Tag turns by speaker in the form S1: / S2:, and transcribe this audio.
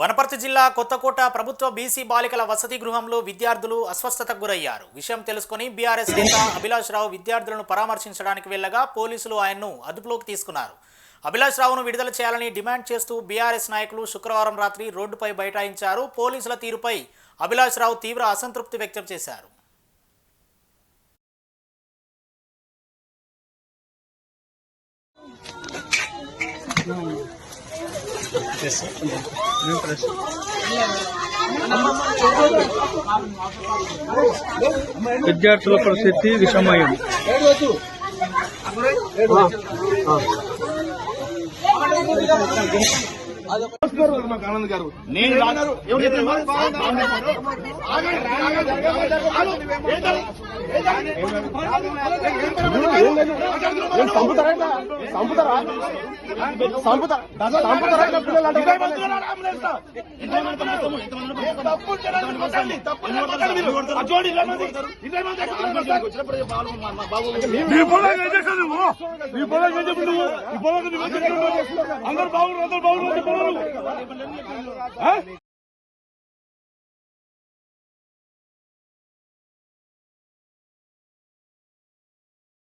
S1: వనపర్తి జిల్లా కొత్తకోట ప్రభుత్వ బీసీ బాలికల వసతి గృహంలో విద్యార్థులు అస్వస్థతకు గురయ్యారు. విషయం తెలుసుకుని బీఆర్ఎస్ నేత అభిలాష్ రావు విద్యార్థులను పరామర్శించడానికి వెళ్ళగా పోలీసులు ఆయన్ను అదుపులోకి తీసుకున్నారు. అభిలాష్ రావును విడుదల చేయాలని డిమాండ్ చేస్తూ బీఆర్ఎస్ నాయకులు శుక్రవారం రాత్రి రోడ్డుపై బైఠాయించారు. పోలీసుల తీరుపై అభిలాష్ రావు తీవ్ర అసంతృప్తి వ్యక్తం చేశారు.
S2: విద్యార్థుల పరిస్థితి విషమయం.
S3: మాకు ఆనంద్ గారు నేను రాగారు సంపుతారా సంపుతారా సంపుతా పిల్లలు
S4: నీ పొలం ఏం చేస్తావు నువ్వు నీ పొలం ఏం చెప్పు నువ్వు నీ పొలం అందరు బాగున్నారు అందరు బాగున్నారు అందరు బాగున్నారు ఆ?